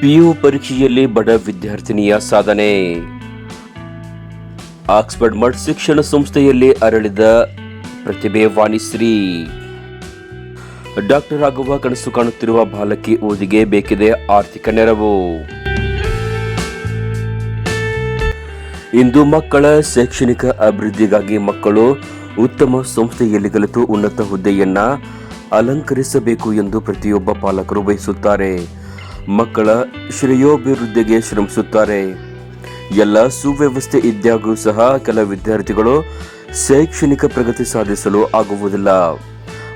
PU ಪರೀಕ್ಷೆಯಲ್ಲಿ ಬಡ ವಿದ್ಯಾರ್ಥಿನಿಯ ಸಾಧನೆ. ಆಕ್ಸ್ಫರ್ಡ್ ಮಠ್ ಶಿಕ್ಷಣ ಸಂಸ್ಥೆಯಲ್ಲಿ ಅರಳಿದ ಪ್ರತಿಭೆ ವಾಣಿಶ್ರೀ ಡಾಕ್ಟರ್ ಆಗುವ ಕನಸು ಕಾಣುತ್ತಿರುವ ಬಾಲಕಿ ಓದಿಗೆ ಬೇಕಿದೆ ಆರ್ಥಿಕ ನೆರವು. ಇಂದು ಮಕ್ಕಳ ಶೈಕ್ಷಣಿಕ ಅಭಿವೃದ್ಧಿಗಾಗಿ ಮಕ್ಕಳು ಉತ್ತಮ ಸಂಸ್ಥೆಯಲ್ಲಿ ಕಲಿತು ಉನ್ನತ ಹುದ್ದೆಯನ್ನ ಅಲಂಕರಿಸಬೇಕು ಎಂದು ಪ್ರತಿಯೊಬ್ಬ ಪಾಲಕರು ಬಯಸುತ್ತಾರೆ. ಮಕ್ಕಳ ಶ್ರೇಯೋಭಿವೃದ್ಧಿಗೆ ಶ್ರಮಿಸುತ್ತಾರೆ. ಎಲ್ಲ ಸುವ್ಯವಸ್ಥೆ ಇದ್ದಾಗೂ ಸಹ ಕೆಲ ವಿದ್ಯಾರ್ಥಿಗಳು ಶೈಕ್ಷಣಿಕ ಪ್ರಗತಿ ಸಾಧಿಸಲು ಆಗುವುದಿಲ್ಲ.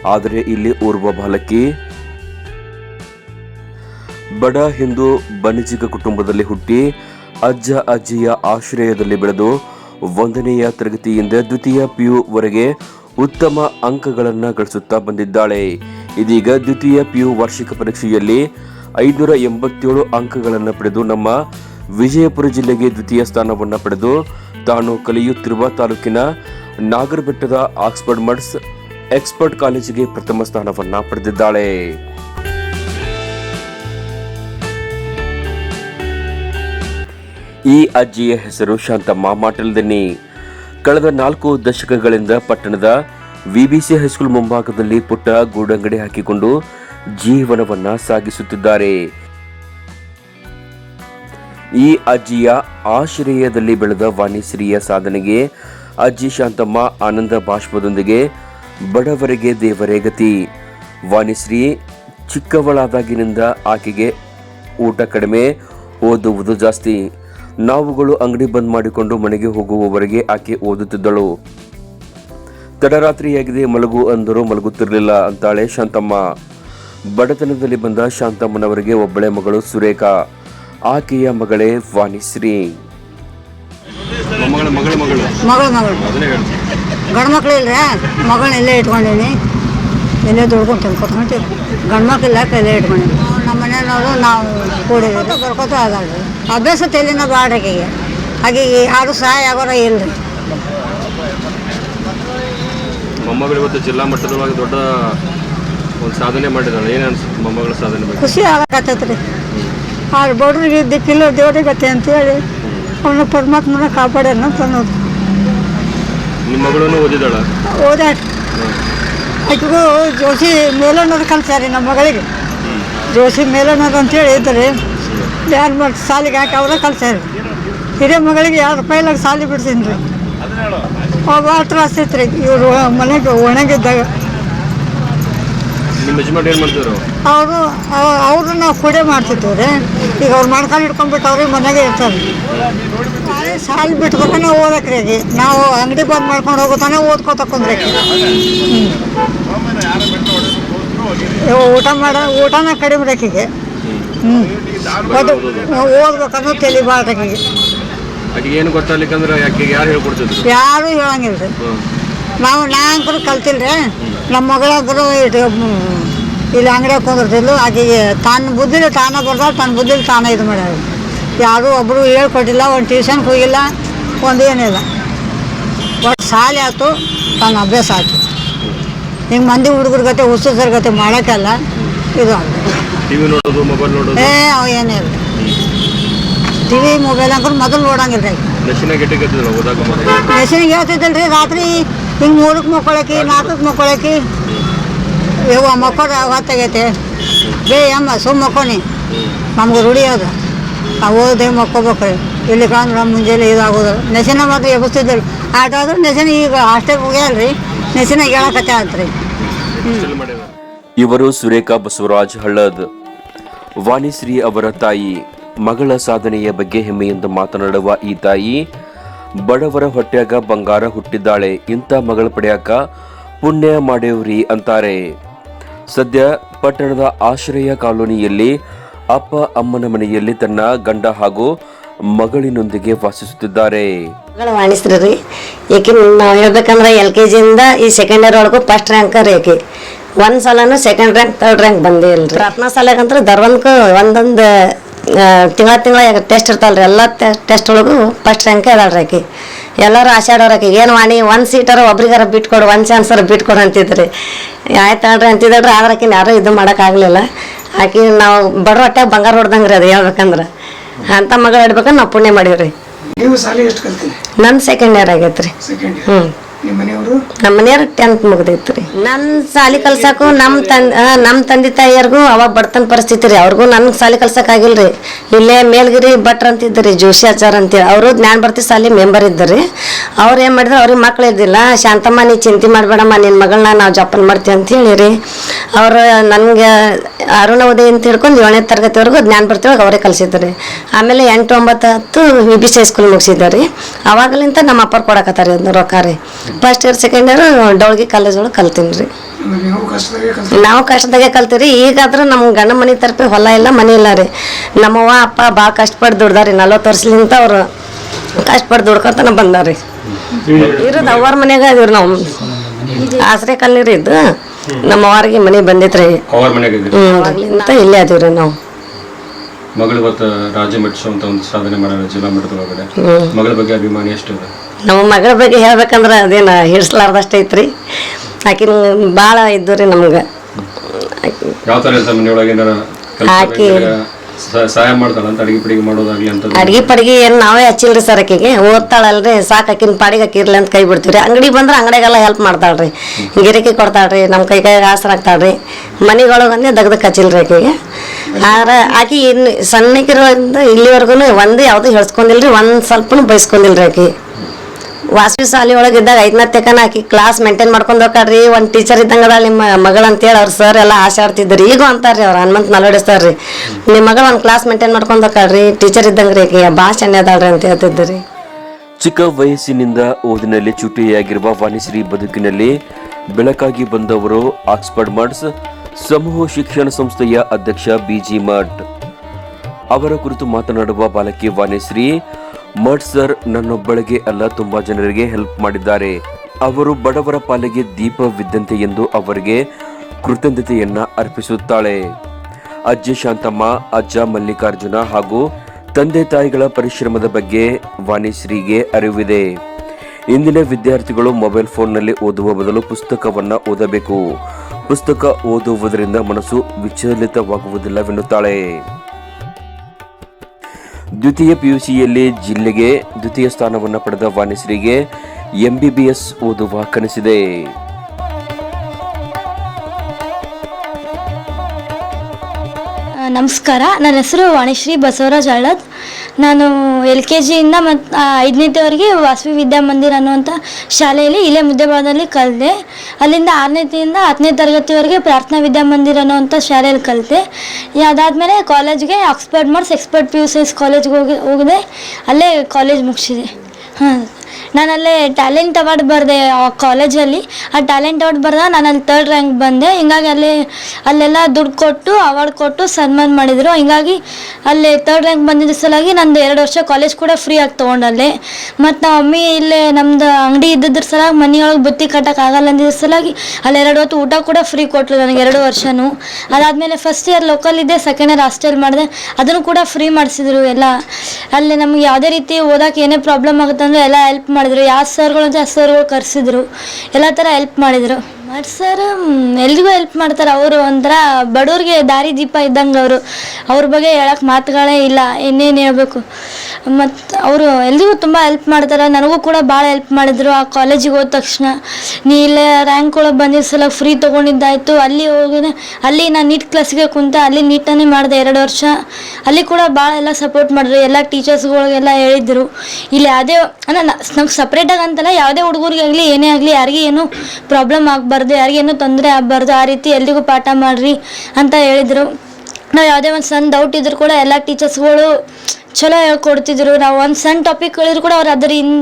ಆದರೆ ಇಲ್ಲಿ ಓರ್ವ ಬಾಲಕಿ ಬಡ ಹಿಂದೂ ಬಣಿಜಿಗ ಕುಟುಂಬದಲ್ಲಿ ಹುಟ್ಟಿ ಅಜ್ಜ ಅಜ್ಜಿಯ ಆಶ್ರಯದಲ್ಲಿ ಬೆಳೆದು ಒಂದನೆಯ ತರಗತಿಯಿಂದ ದ್ವಿತೀಯ ಪಿಯುವರೆಗೆ ಉತ್ತಮ ಅಂಕಗಳನ್ನು ಗಳಿಸುತ್ತಾ ಬಂದಿದ್ದಾಳೆ. ಇದೀಗ ದ್ವಿತೀಯ ಪಿಯು ವಾರ್ಷಿಕ ಪರೀಕ್ಷೆಯಲ್ಲಿ ಐನೂರ ಎಂಬತ್ತೇಳು ಅಂಕಗಳನ್ನು ಪಡೆದು ನಮ್ಮ ವಿಜಯಪುರ ಜಿಲ್ಲೆಗೆ ದ್ವಿತೀಯ ಸ್ಥಾನವನ್ನು ಪಡೆದು ತಾನು ಕಲಿಯುತ್ತಿರುವ ತಾಲೂಕಿನ ನಾಗರಬೆಟ್ಟದ ಆಕ್ಸ್ಫರ್ಡ್ ಮಡ್ಸ್ ಎಕ್ಸ್ಪರ್ಟ್ ಕಾಲೇಜಿಗೆ ಪ್ರಥಮ ಸ್ಥಾನವನ್ನ ಪಡೆದಿದ್ದಾಳೆ. ಈ ಅಜ್ಜಿಯ ಹೆಸರು ಶಾಂತಮ್ಮ ಮಾಟಲ್ದನಿ. ಕಳೆದ ನಾಲ್ಕು ದಶಕಗಳಿಂದ ಪಟ್ಟಣದ ವಿಬಿಸಿ ಹೈಸ್ಕೂಲ್ ಮುಂಭಾಗದಲ್ಲಿ ಪುಟ್ಟ ಗೂಡಂಗಡಿ ಹಾಕಿಕೊಂಡು ಜೀವನವನ್ನ ಸಾಗಿಸುತ್ತಿದ್ದಾರೆ. ಈ ಅಜ್ಜಿಯ ಆಶ್ರಯದಲ್ಲಿ ಬೆಳೆದ ವಾಣಿಶ್ರೀಯ ಸಾಧನೆಗೆ ಅಜ್ಜಿ ಶಾಂತಮ್ಮ ಆನಂದ ಬಾಷ್ಪದೊಂದಿಗೆ, ಬಡವರಿಗೆ ದೇವರೇ ಗತಿ. ವಾಣಿಶ್ರೀ ಚಿಕ್ಕವಳಾದಾಗಿನಿಂದ ಆಕೆಗೆ ಊಟ ಕಡಿಮೆ, ಓದುವುದು ಜಾಸ್ತಿ. ನಾವುಗಳು ಅಂಗಡಿ ಬಂದ್ ಮಾಡಿಕೊಂಡು ಮನೆಗೆ ಹೋಗುವವರೆಗೆ ಆಕೆ ಓದುತ್ತಿದ್ದಳು. ತಡರಾತ್ರಿಯಾಗಿದೆ, ಮಲಗು ಅಂದರೂ ಮಲಗುತ್ತಿರಲಿಲ್ಲ ಅಂತಾಳೆ ಶಾಂತಮ್ಮ. ಬಡತನದಲ್ಲಿ ಬಂದ ಶಾಂತಮ್ಮನವರಿಗೆ ಒಬ್ಬಳೆ ಮಗಳು ಸುರೇಖಾ ಆಕೆಯ ಮಗಳೇ ವಾಣಿಶ್ರೀ ಮೊಮ್ಮಗಳ ಮಗಳ ಮಗಳು. ಮಗಳು ಮಗಳು. ಅದನ್ನೇ ಹೇಳಿ ಗಂಡು ಮಕ್ಳು ಇಲ್ಲರೆ ಮಗಳನ್ನ ಇಲ್ಲೇ ಇಟ್ಕೊಂಡೀನಿ ಇಲ್ಲೇ ದುಡ್ಕೊಂಡು ತಿನ್ಕೊತ್ಕೊಂತೀವಿ ಗಂಡು ಮಕ್ಳಿಲ್ಲ ಇಲ್ಲೇ ಇಟ್ಕೊಂಡೀನಿ ನಮ್ಮ ಮನೆಯವರು ನಾವು ಕೂಡಿ ಬರ್ಕೋತ ಅದಲ್ರಿ ಅಭ್ಯಾಸ ತೆಲಿನ ಬಾಡಿಗೆಗೆ. ಹಾಗೆ ಯಾರು ಸಹಾಯ ಆಗೋರ ಇಲ್ಲ ಮೊಮ್ಮಗಳು ಇವತ್ತು ಜಿಲ್ಲಾ ಮಟ್ಟದವಾಗಿ ದೊಡ್ಡ ಒಂದು ಸಾಧನೆ ಮಾಡಿದಾಳೆ ಏನು ಅನ್ಸುತ್ತೆ ಮೊಮ್ಮಗಳ ಸಾಧನೆ ಬಗ್ಗೆ? ಖುಷಿ ಆಗಕತ್ತೈತ್ರಿ. ರೀ ಬಡವ್ರಿಗೆ ದಿಕ್ಕಿಲ್ಲ ದೇವ್ರಿಗೆ ಗತಿ ಅಂತೇಳಿ ಅವನು ಪರಮಾತ್ಮನ ಕಾಪಾಡ್ಯಾನ ಅಂತ ಅನ್ನೋದು. ನಿಮ್ಮ ಮಗಳನ್ನು ಓದಿದಾಳ ಓದ ಆಕೆಗೂ ಜೋಶಿ ಮೇಲನ್ನೋದು ನಮ್ಮ ಮಗಳಿಗೆ. ಜೋಶಿ ಮೇಲನ್ನೋದು ಅಂತೇಳಿ ಇದ್ರಿ ಯಾರು ಮಾಡಿ ಸಾಲಿಗೆ ಹಾಕಿ ಅವರ ರೀ ಹಿರಿಯ ಮಗಳಿಗೆ ಎರಡು ರೂಪಾಯಿಲಾಗ ಸಾಲಿ ಬಿಡ್ತೀನಿ ರೀ ಭಾಳ ತ್ರಾಸ ಐತೆ ಇವರು ಮನೆಗೆ ಒಣಗಿದ್ದಾಗ ನಿಮ್ಮ ಯಜಮಾನ್ ಏನು ಮಾಡ್ತಿದ್ರು? ಅವರು ಅವರು ನಾವು ಕೂಡೆ ಮಾಡ್ತಿದ್ದೇವೆ ರೀ ಈಗ ಅವ್ರು ಮಾಡ್ಕೊಂಡು ಹಿಡ್ಕೊಂಡ್ಬಿಟ್ಟು ಅವ್ರಿಗೆ ಮನೆಗೆ ಇರ್ತಾರೆ. ನಾಳೆ ಸಾಲಿ ಬಿಟ್ಬೇಕಾನೆ ಓದಕ್ರಿ ಆಗಿ ನಾವು ಅಂಗಡಿ ಬಂದ್ ಮಾಡ್ಕೊಂಡು ಹೋಗೋತಾನೆ ಓದ್ಕೋತ ಕುಂದ್ರಿ ಹ್ಞೂ ಊಟ ಮಾಡ ಊಟನ ಕಡಿಮೆ ರೇಖಿಗೆ ಹ್ಞೂ ಅದು ಓದ್ಬೇಕನ್ನೋ ತಲೆ ಭಾಳ ರೇಖಿಗೆ ಏನು ಗೊತ್ತಾಗ್ಲಿಕ್ಕಂದ್ರೆ ಆಕೆಗೆ ಯಾರು ಹೇಳ್ಕೊಡ್ತಿದ್ರು? ಯಾರು ಹೇಳಂಗಿಲ್ಲ ರೀ ನಾವು ನಾ ಅಂಕರು ಕಲ್ತಿಲ್ಲ ರೀ ನಮ್ಮ ಮಗಳಾದ್ರು ಇದು ಮ್, ಇಲ್ಲಿ ಅಂಗಡಿಯಾಗ ಕುಂದಿರ್ತಿದ್ಲು ಆಕೆಗೆ ತನ್ನ ಬುದ್ಧಿಲಿ ತಾನ ಬರ್ದಾಳ ತನ್ನ ಬುದ್ಧಿಲಿ ತಾನೇ ಇದು ಮಾಡ್ಯಾರ ಯಾರೂ ಒಬ್ಬರು ಹೇಳ್ಕೊಟ್ಟಿಲ್ಲ ಒಂದು ಟ್ಯೂಷನ್ಗೆ ಹೋಗಿಲ್ಲ ಒಂದು ಏನಿಲ್ಲ. ಒಟ್ಟು ಶಾಲೆ ಆಯ್ತು ತನ್ನ ಅಭ್ಯಾಸ ಆಯ್ತು ಹಿಂಗೆ ಮಂದಿ ಹುಡುಗರ ಗತೆ ಹುಸುಸರ ಗತೆ ಮಾಡೋಕ್ಕಲ್ಲ ಇದು ಟಿವಿ ನೋಡೋದು ಮೊಬೈಲ್ ನೋಡೋದು? ಏ ಅವು ಏನಿಲ್ಲ ಟಿ ವಿ ಮೊಬೈಲ್ ಅಂದ್ರೆ ಮೊದಲು ನೋಡಂಗಿಲ್ಲ ರೀ ಮೆಷಿನಿಗೆ ಹೇಳ್ತಿದ್ದಲ್ರಿ ರಾತ್ರಿ ಹಿಂಗೆ ಮೂರಕ್ಕೆ ಮಕ್ಕೊಳಕಿ ನಾಲ್ಕಕ್ಕೆ ಮಕ್ಕೊಳಕಿ. ಇವ ಮಕ್ಕೋದ ಹೊತ್ತಾಗೈತೆ. ಬೇ ಅಮ್ಮ ಸುಮ್ಮ ಮಕ್ಕೋನಿ. ನಮ್ಗೆ ರೂಢಿ ಅದ. ನಾವು ಓದೇ ಮಕ್ಕೋಬೇಕು. ರೀ ಇಲ್ಲಿ ಕಂದ್ರೆ ಮುಂಜಾನೆ ಇದಾಗೋದು. ನೆಸಿನ ಮಾತ್ರ ಎಬ್ಬಿಸ್ತಿದ್ದರು. ಆಟ ನೆಸಿನ ಈಗ ಹಾಸ್ಟೆಲ್ ಹೋಗ್ಯಾರ ರೀ. ನೆಸಿನ ಹೇಳಕತ್ತೆ ಮಾಡಿದ ಇವರು ಸುರೇಖಾ ಬಸವರಾಜ್ ಹಳ್ಳದ್. ವಾಣಿಶ್ರೀ ಅವರ ತಾಯಿ. ಮಗಳ ಸಾಧನೆಯ ಬಗ್ಗೆ ಹೆಮ್ಮೆಯಿಂದ ಮಾತನಾಡುವ ಈ ತಾಯಿ ಬಡವರ ಹೊಟ್ಟೆಯಾಗ ಬಂಗಾರ ಹುಟ್ಟಿದ್ದಾಳೆ, ಇಂಥ ಮಗಳ ಪಡೆಯಾಕ ಪುಣ್ಯ ಮಾಡೇವ್ರಿ ಅಂತಾರೆ. ಸದ್ಯ ಪಟ್ಟಣದ ಆಶ್ರಯ ಕಾಲೋನಿಯಲ್ಲಿ ಅಪ್ಪ ಅಮ್ಮನ ಮನೆಯಲ್ಲಿ ತನ್ನ ಗಂಡ ಹಾಗೂ ಮಗಳಿನೊಂದಿಗೆ ವಾಸಿಸುತ್ತಿದ್ದಾರೆ. ವಾಣಿಸ್ರಿ ರೀ ಈಕಿ ನಾವು ಹೇಳ್ಬೇಕಂದ್ರೆ ಎಲ್ ಕೆ ಜಿಯಿಂದ ಈ ಸೆಕೆಂಡ್ ಇಯರ್ ಒಳಗೂ ಫಸ್ಟ್ ರ್ಯಾಂಕ್ ರೀ ಒಂದು ಸಲನೂ ಸೆಕೆಂಡ್ ರ್ಯಾಂಕ್ ತರ್ಡ್ ರ್ಯಾಂಕ್ ಬಂದೇ ಇಲ್ಲ ಪ್ರಾರ್ಥನಾ ಶಾಲೆಗಂತ್ರ ಧರ್ವಂದ್ಕು ಒಂದೊಂದು ತಿಂಗಳ ತಿಂಗಳ ಟೆಸ್ಟ್ ಇರ್ತಾವಲ್ರಿ ಎಲ್ಲ ಟೆಸ್ಟ್ ಒಳಗೂ ಫಸ್ಟ್ ರ್ಯಾಂಕ್ ಅದಾಳ ರೀ ಆಕೆ. ಎಲ್ಲರೂ ಆಶಾಡೋರು ಆಕೆ ಏನು ವಾಣಿ ಒಂದು ಸೀಟರ ಒಬ್ರಿಗಾರ ಬಿಟ್ಕೊಡು ಒಂದು ಚಾನ್ಸರ್ ಬಿಟ್ಕೊಡು ಅಂತಿದ್ರಿ. ಆಯ್ತು ಅಣ್ರಿ ಅಂತಿದ್ದಳ್ರಿ ಆದ್ರೆ ಆಕಿನ ಯಾರೂ ಇದು ಮಾಡೋಕ್ಕಾಗಲಿಲ್ಲ ಆಕಿ ನಾವು ಬಡ್ರ ಅಟ್ಟೆ ಬಂಗಾರ ಹೊಡ್ದಂಗೆ ರೀ ಅದು ಹೇಳ್ಬೇಕಂದ್ರೆ. ಅಂಥ ಮಗಳು ಇಡ್ಬೇಕಂದ್ರೆ ನಾವು ಪುಣ್ಯ ಮಾಡೀವಿ ನೀವು ಸಾಲಿ ಎಷ್ಟು ಕಲ್ತೀರಿ? ನನ್ನ ಸೆಕೆಂಡ್ ಇಯರ್ ಆಗೈತೆ ರೀ ಹ್ಞೂ ನಿಮ್ಮ ಮನೆಯವರು ನಮ್ಮ ಮನೆಯವ್ರು ಟೆಂತ್ ರೀ ನನ್ನ ಸಾಲಿ ಕಲ್ಸಕ್ಕೂ ನಮ್ಮ ತಂದೆ ನಮ್ಮ ತಂದೆ ತಾಯಿಯರ್ಗೂ ಅವಾಗ ಬಡತನ ಪರಿಸ್ಥಿತಿ ರೀ. ಅವ್ರಿಗೂ ನನ್ಗೆ ಸಾಲಿ ಕಲ್ಸಕ್ಕಾಗಿಲ್ಲ ಆಗಿಲ್ರಿ. ಇಲ್ಲೇ ಮೇಲ್ಗಿರಿ ಭಟ್ರ ಅಂತಿದ್ರಿ ಜೋಶಿ ಆಚಾರ ಅಂತೇಳಿ ಅವರು ಜ್ಞಾನ ಬರ್ತಿ ಸಾಲಿ ಮೆಂಬರ್ ರೀ ಅವ್ರು ಏನು ಮಾಡಿದ್ರು, ಅವ್ರಿಗೆ ಮಕ್ಳು ಇದ್ದಿಲ್ಲ. ಶಾಂತಮ್ಮ, ನೀ ಚಿಂತೆ ಮಾಡಬೇಡಮ್ಮ ನಿನ್ನ ಮಗಳನ್ನ ನಾವು ಜೋಪಾನ ಮಾಡ್ತೀವಿ ಅಂತ ಹೇಳಿರಿ ಅವರು ನನಗೆ ಅರುಣ ಉದಯ ಅಂತ ಹಿಡ್ಕೊಂಡು ಏಳನೇ ತರಗತಿವರೆಗೂ ಜ್ಞಾನ ಬರ್ತಿ ಒಳಗೆ ಅವರೇ ರೀ. ಆಮೇಲೆ ಎಂಟು ಒಂಬತ್ತು ಹತ್ತು ವಿ ಬಿ ಸಿ ಸ್ಕೂಲ್ ಮುಗಿಸಿದ್ದಾರೆ ಅವಾಗಲಿಂತ ನಮ್ಮ ಅಪ್ಪರ್ ಕೊಡಕತ್ತಾರ ರೊಕ್ಕ ರೀ. First year second year ಡೌಳ್ಗಿ college ಒಳಗೆ ಕಲ್ತೀನಿ ರೀ. ನಾವು ಕಷ್ಟದಾಗೆ ಕಲ್ತೀರಿ. ಈಗಾದ್ರೆ ನಮ್ಮ ಗಂಡ ಮನೆ ತರಪಿ ಹೊಲ ಇಲ್ಲ ಮನೆ ಇಲ್ಲ ರೀ. ನಮ್ಮವ್ವ ಅಪ್ಪ ಭಾಳ ಕಷ್ಟಪಟ್ಟು ದುಡ್ದಾರಿ. ನಲ್ವತ್ತು ವರ್ಷಲಿಂತ ಅವರು ಕಷ್ಟಪಟ್ಟು ದುಡ್ಕೊತನ ಬಂದಾರಿ. ಇರೋದು ಅವ್ರ ಮನೆಯಾಗ ಇದ್ರು ನಾವು. ಆಸರೆ ಕಲ್ಲಿರಿ ಇದ್ದು ನಮ್ಮ ಅವ್ರಿಗೆ ಮನೆ ಬಂದಿತ್ರಿ. ಹ್ಞೂ ಇಲ್ಲೇ ಅದೀವಿ ರೀ ನಾವು. ಮಗಳು ಇವತ್ತು ರಾಜ್ಯ ಮಟ್ಟಿಸುವಂತ ಒಂದು ಸಾಧನೆ ಮಾಡ್ಯಾರ ಜಿಲ್ಲಾ ಮಟ್ಟದೊಳಗಡೆ ಮಗಳ ಬಗ್ಗೆ ಅಭಿಮಾನಿ ಎಷ್ಟು ಇದೆ ನಮ್ಮ ಮಗಳ ಬಗ್ಗೆ ಹೇಳ್ಬೇಕಂದ್ರೆ ಅದೇನು ಹಿಡಿಸ್ಲಾರ್ದಷ್ಟು ಐತ್ರಿ. ಆಕಿನ ಭಾಳ ಇದ್ದು ರೀ ನಮ್ಗೆ. ಆಕಿ- ಸಹಾಯ ಮಾಡ್ತಾಳ ಅಂತ ಅಡಿಗೆ ಪಡಿಗೆ ಮಾಡೋದಾಗ್ಲಿ ಅಂತ ಅಡ್ಗೆ ಪಡ್ಗಿ ಏನು ನಾವೇ ಹಚ್ಚಿಲ್ರಿ ಸರ್ ಆಕಿಗೆ. ಓದ್ತಾಳಲ್ರಿ ಸಾಕು ಆಕಿನ ಪಾಡಿಗೆ ಹಾಕಿರ್ಲಿ ಅಂತ ಕೈ ಬಿಡ್ತೀವಿ ರೀ ಅಂಗಡಿ ಬಂದ್ರೆ ಅಂಗಡಿಗೆಲ್ಲ ಹೆಲ್ಪ್ ಮಾಡ್ತಾಳ್ರಿ. ಗಿರಕಿ ಕೊಡ್ತಾಳ್ರಿ ನಮ್ಮ ಕೈ ಕೈಗೆ ಆಸರ ಹಾಕ್ತಾಳ್ರಿ. ಮನೆಗೊಳಗಂದೇ ದಗ್ದಕ್ಕೆ ಹಚ್ಚಿಲ್ರಿ ಆಕಿಗೆ. ಆದ್ರೆ ಆಕಿ ಇನ್ನು ಸಣ್ಣಕ್ಕಿರೋದ್ರಿಂದ ಇಲ್ಲಿವರೆಗೂ ಒಂದು ಯಾವುದು ಹೇಳ್ಸ್ಕೊಂಡಿಲ್ರಿ ಒಂದು ಸ್ವಲ್ಪನೂ ಬೈಸ್ಕೊಂಡಿಲ್ರಿ ಆಕಿ. ವಾಸವಿ ಶಾಲೆ ಒಳಗೆ ಇದ್ದಾಗ ಐದನೇ ತೇಕನ ಆಕಿ ಕ್ಲಾಸ್ ಮೇಂಟೈನ್ ಮಾಡ್ಕೊಂಡು ಹೋಗ್ರಿ ಒಂದು ಟೀಚರ್ ಇದ್ದಂಗೆ ನಿಮ್ಮ ಮಗಳು ಅಂತೇಳಿ ಅವ್ರ ಸರ್ ಎಲ್ಲ ಆಸೆ ಈಗ ಅಂತಾರ್ರಿ ಅವ್ರು ಹನುಮಂತ ರೀ ನಿಮ್ಮ ಮಗಳು ಒಂದು ಕ್ಲಾಸ್ ಮೇಂಟೈನ್ ಮಾಡ್ಕೊಂಡು ಹೋಗ್ರಿ ಟೀಚರ್ ಇದ್ದಂಗೆ ರೀ ಈಗ ಭಾಳ ಚೆನ್ನ ಅದಾಳ್ರಿ ಅಂತ ರೀ ಚಿಕ್ಕ ವಯಸ್ಸಿನಿಂದ ಓದಿನಲ್ಲಿ ಚುಟಿಯಾಗಿರುವ ವಾಣಿಶ್ರೀ ಬದುಕಿನಲ್ಲಿ ಬೆಳಕಾಗಿ ಬಂದವರು ಆಕ್ಸ್ಫರ್ಡ್ ಮಡ್ಸ್ ಸಮೂಹ ಶಿಕ್ಷಣ ಸಂಸ್ಥೆಯ ಅಧ್ಯಕ್ಷ ಬಿಜಿ ಮಠ್. ಅವರ ಕುರಿತು ಮಾತನಾಡುವ ಬಾಲಕಿ ವಾಣಿಶ್ರೀ ಮಠ್ ಸರ್ ನನ್ನೊಬ್ಬಳಿಗೆ ಅಲ್ಲ, ತುಂಬಾ ಜನರಿಗೆ ಹೆಲ್ಪ್ ಮಾಡಿದ್ದಾರೆ. ಅವರು ಬಡವರ ಪಾಲಿಗೆ ದೀಪವಿದ್ದಂತೆ ಎಂದು ಅವರಿಗೆ ಕೃತಜ್ಞತೆಯನ್ನ ಅರ್ಪಿಸುತ್ತಾಳೆ. ಅಜ್ಜಿ ಶಾಂತಮ್ಮ, ಅಜ್ಜ ಮಲ್ಲಿಕಾರ್ಜುನ ಹಾಗೂ ತಂದೆ ತಾಯಿಗಳ ಪರಿಶ್ರಮದ ಬಗ್ಗೆ ವಾಣಿಶ್ರೀಗೆ ಅರಿವಿದೆ. ಇಂದಿನ ವಿದ್ಯಾರ್ಥಿಗಳು ಮೊಬೈಲ್ ಫೋನ್ನಲ್ಲಿ ಓದುವ ಬದಲು ಪುಸ್ತಕವನ್ನ ಓದಬೇಕು. ಪುಸ್ತಕ ಓದುವುದರಿಂದ ಮನಸ್ಸು ವಿಚಲಿತವಾಗುವುದಿಲ್ಲವೆನ್ನುತ್ತಾಳೆ. ದ್ವಿತೀಯ ಪಿಯುಸಿಯಲ್ಲಿ ಜಿಲ್ಲೆಗೆ ದ್ವಿತೀಯ ಸ್ಥಾನವನ್ನು ಪಡೆದ ವಾಣಿಶ್ರೀಗೆ ಎಂಬಿಬಿಎಸ್ ಓದುವ ಕನಸಿದೆ. ನಮಸ್ಕಾರ. ನನ್ನ ಹೆಸರು ವಾಣಿಶ್ರೀ ಬಸವರಾಜ್ ಹಳದ್ ನಾನು ಎಲ್ ಕೆ ಜಿಯಿಂದ ಮತ್ತು ಐದನೇವರೆಗೆ ವಾಸವಿ ವಿದ್ಯಾಮಂದಿರ ಅನ್ನುವಂಥ ಶಾಲೆಯಲ್ಲಿ ಇಲ್ಲೇ ಮುದ್ದೆಬಾದಲ್ಲಿ ಕಲಿತೆ. ಅಲ್ಲಿಂದ ಆರನೇತಿಯಿಂದ ಹತ್ತನೇ ತರಗತಿವರೆಗೆ ಪ್ರಾರ್ಥನಾ ವಿದ್ಯಾಮಂದಿರ ಅನ್ನುವಂಥ ಶಾಲೆಯಲ್ಲಿ ಕಲಿತೆ. ಅದಾದಮೇಲೆ ಕಾಲೇಜ್ಗೆ Oxford, Mars expert P U science ಕಾಲೇಜ್ಗೆ ಹೋಗಿ, ಹೋಗಿದೆ. ಅಲ್ಲೇ ಕಾಲೇಜ್ ಮುಗಿಸಿದೆ. ಹಾಂ ನಾನು ಅಲ್ಲೇ ಟ್ಯಾಲೆಂಟ್ ಅವಾರ್ಡ್ ಬರೆದೆ ಆ ಕಾಲೇಜಲ್ಲಿ ಆ ಟ್ಯಾಲೆಂಟ್ ಅವಾರ್ಡ್ ಬರೆದ ನಾನು ಅಲ್ಲಿ ತರ್ಡ್ ರ್ಯಾಂಕ್ ಬಂದೆ. ಹಿಂಗಾಗಿ ಅಲ್ಲಿ, ಅಲ್ಲೆಲ್ಲ ದುಡ್ಡು ಕೊಟ್ಟು ಅವಾರ್ಡ್ ಕೊಟ್ಟು ಸನ್ಮಾನ ಮಾಡಿದರು. ಹಿಂಗಾಗಿ ಅಲ್ಲಿ ತರ್ಡ್ ರ್ಯಾಂಕ್ ಬಂದಿದ್ದ ಸಲಾಗಿ ನಂದು ಎರಡು ವರ್ಷ ಕಾಲೇಜ್ ಕೂಡ ಫ್ರೀ ಆಗಿ ತೊಗೊಂಡಲ್ಲಿ ಮತ್ತು ನಮ್ಮ ಮಮ್ಮಿ ಇಲ್ಲೇ ನಮ್ದು ಅಂಗಡಿ ಇದ್ದಿದ್ರ ಸಲಾಗಿ ಮನೆಯೊಳಗೆ ಬುತ್ತಿ ಕಟ್ಟಕ್ಕೆ ಆಗಲ್ಲ ಅಂದಿದ್ದ ಸಲಾಗಿ ಅಲ್ಲಿ ಎರಡು ಹೊತ್ತು ಊಟ ಕೂಡ ಫ್ರೀ ಕೊಟ್ಟರು ನನಗೆ ಎರಡು ವರ್ಷನೂ. ಅದಾದಮೇಲೆ ಫಸ್ಟ್ ಇಯರ್ ಲೋಕಲ್ ಇದ್ದೆ ಸೆಕೆಂಡ್ ಇಯರ್ ಹಾಸ್ಟೆಲ್ ಮಾಡಿದೆ. ಅದನ್ನು ಕೂಡ ಫ್ರೀ ಮಾಡಿಸಿದ್ರು ಎಲ್ಲ. ಅಲ್ಲಿ ನಮ್ಗೆ ಯಾವುದೇ ರೀತಿ ಓದೋಕೆ ಏನೇ ಪ್ರಾಬ್ಲಮ್ ಆಗುತ್ತೆ ಅಂದರೆ ಎಲ್ಲ ಹೆಲ್ಪ್ ಮಾಡಿದ್ರು. ಯಾವ ಸರ್ಗಳು ಅಂತ ಆ ಸರ್ಗಳು ಕರೆಸಿದ್ರು. ಎಲ್ಲ ಥರ ಹೆಲ್ಪ್ ಮಾಡಿದರು. ಮತ್ತು ಸರ್ ಎಲ್ರಿಗೂ ಹೆಲ್ಪ್ ಮಾಡ್ತಾರೆ ಅವರು ಒಂಥರ ಬಡವ್ರಿಗೆ ದಾರಿ ದೀಪ ಇದ್ದಂಗೆ ಅವರು. ಅವ್ರ ಬಗ್ಗೆ ಹೇಳಕ್ಕೆ ಮಾತುಗಳೇ ಇಲ್ಲ, ಇನ್ನೇನು ಹೇಳಬೇಕು. ಮತ್ತು ಅವರು ಎಲ್ರಿಗೂ ತುಂಬ ಹೆಲ್ಪ್ ಮಾಡ್ತಾರೆ. ನನಗೂ ಕೂಡ ಭಾಳ ಹೆಲ್ಪ್ ಮಾಡಿದರು ಆ ಕಾಲೇಜಿಗೆ ಹೋದ ತಕ್ಷಣ. ನೀ ಇಲ್ಲೇ ರ್ಯಾಂಕ್ ಒಳಗೆ ಬಂದಿದ್ದ ಫ್ರೀ ತೊಗೊಂಡಿದ್ದಾಯಿತು. ಅಲ್ಲಿ ಹೋಗಿ ಅಲ್ಲಿ ನಾನು ನೀಟ್ ಕ್ಲಾಸ್ಗೆ ಕುಂತ ಅಲ್ಲಿ ನೀಟನ್ನೇ ಮಾಡಿದೆ ಎರಡು ವರ್ಷ. ಅಲ್ಲಿ ಕೂಡ ಭಾಳ ಎಲ್ಲ ಸಪೋರ್ಟ್ ಮಾಡಿದ್ರು, ಎಲ್ಲ ಟೀಚರ್ಸ್ಗಳಿಗೆಲ್ಲ ಹೇಳಿದ್ರು. ಇಲ್ಲಿ ಯಾವುದೇ ಅಂದರೆ ನಮ್ಗೆ ಸಪ್ರೇಟಾಗಿ ಅಂತಲ್ಲ ಯಾವುದೇ ಹುಡುಗರಿಗೆ ಆಗಲಿ, ಏನೇ ಆಗಲಿ, ಯಾರಿಗೆ ಏನೂ ಪ್ರಾಬ್ಲಮ್ ಆಗಬಾರ್ದು. ಯಾರಿಗೇನು ತೊಂದರೆ ಆಗಬಾರ್ದು, ಆ ರೀತಿ ಎಲ್ರಿಗೂ ಪಾಠ ಮಾಡಿರಿ ಅಂತ ಹೇಳಿದರು. ನಾವು ಯಾವುದೇ ಒಂದು ಸಣ್ಣ ಡೌಟ್ ಇದ್ರೂ ಕೂಡ ಎಲ್ಲ ಟೀಚರ್ಸ್ಗಳು ಚಲೋ ಹೇಳ್ಕೊಡ್ತಿದ್ರು. ನಾವು ಒಂದು ಸಣ್ಣ ಟಾಪಿಕ್ ಹೇಳಿದ್ರು ಕೂಡ ಅವ್ರು ಅದ್ರ ಇನ್,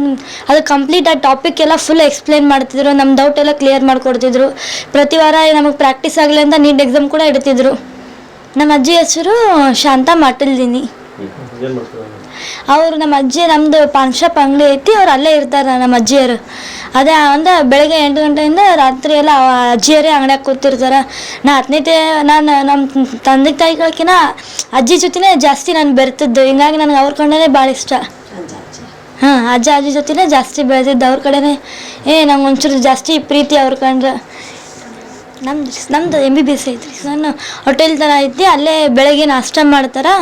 ಅದು ಕಂಪ್ಲೀಟ್ ಆ ಟಾಪಿಕ್ ಎಲ್ಲ ಫುಲ್ ಎಕ್ಸ್ಪ್ಲೇನ್ ಮಾಡ್ತಿದ್ರು. ನಮ್ಮ ಡೌಟ್ ಎಲ್ಲ ಕ್ಲಿಯರ್ ಮಾಡಿಕೊಡ್ತಿದ್ರು. ಪ್ರತಿ ವಾರ ನಮಗೆ ಪ್ರಾಕ್ಟೀಸ್ ಆಗಲಿ ಅಂತ ನೀಟ್ ಎಕ್ಸಾಮ್ ಕೂಡ ಇಡ್ತಿದ್ರು. ನಮ್ಮ ಅಜ್ಜಿ ಹೆಸರು ಶಾಂತ ಮಾಟಲ್ದಿನಿ. ಅವರು ನಮ್ಮ ಅಜ್ಜಿ ನಮ್ಮದು ಪಾನ್ ಶಾಪ್ ಅಂಗಡಿ ಐತಿ, ಅವ್ರು ಅಲ್ಲೇ ಇರ್ತಾರೆ ನಮ್ಮ ಅಜ್ಜಿಯರು. ಅದೇ ಅಂದ್ರೆ ಬೆಳಗ್ಗೆ ಎಂಟು ಗಂಟೆಯಿಂದ ರಾತ್ರಿ ಎಲ್ಲ ಅಜ್ಜಿಯರೇ ಅಂಗಡಿಯಾಗ ಕೂತಿರ್ತಾರೆ. ನಾ ಹತ್ತನೇ ನಾನು ನಮ್ಮ ತಂದೆ ತಾಯಿಗಳಕಿನ ಅಜ್ಜಿ ಜೊತೆನೇ ಜಾಸ್ತಿ ನಾನು ಬೆರೆತಿದ್ದು. ಹಿಂಗಾಗಿ ನನಗೆ ಅವ್ರ ಕಂಡೇ ಭಾಳ ಇಷ್ಟ. ಹಾಂ, ಅಜ್ಜ ಅಜ್ಜಿ ಜೊತೆನೇ ಜಾಸ್ತಿ ಬೆಳೆದಿದ್ದು ಅವ್ರ ಕಡೆನೇ. ಏ ನಂಗೆ ಒಂಚೂರು ಜಾಸ್ತಿ ಪ್ರೀತಿ ಅವ್ರ ಕಂಡ್ರೆ. ನಮ್ದು ನಮ್ದು ಎಂ ಬಿ ಬಿ ಎಸ್ ಐತ್ರಿ. ನಾನು ಹೋಟೆಲ್ ಥರ ಐತಿ ಅಲ್ಲೇ ಬೆಳಗ್ಗೆ ನಾಷ್ಟ ಮಾಡ್ತಾರೆ.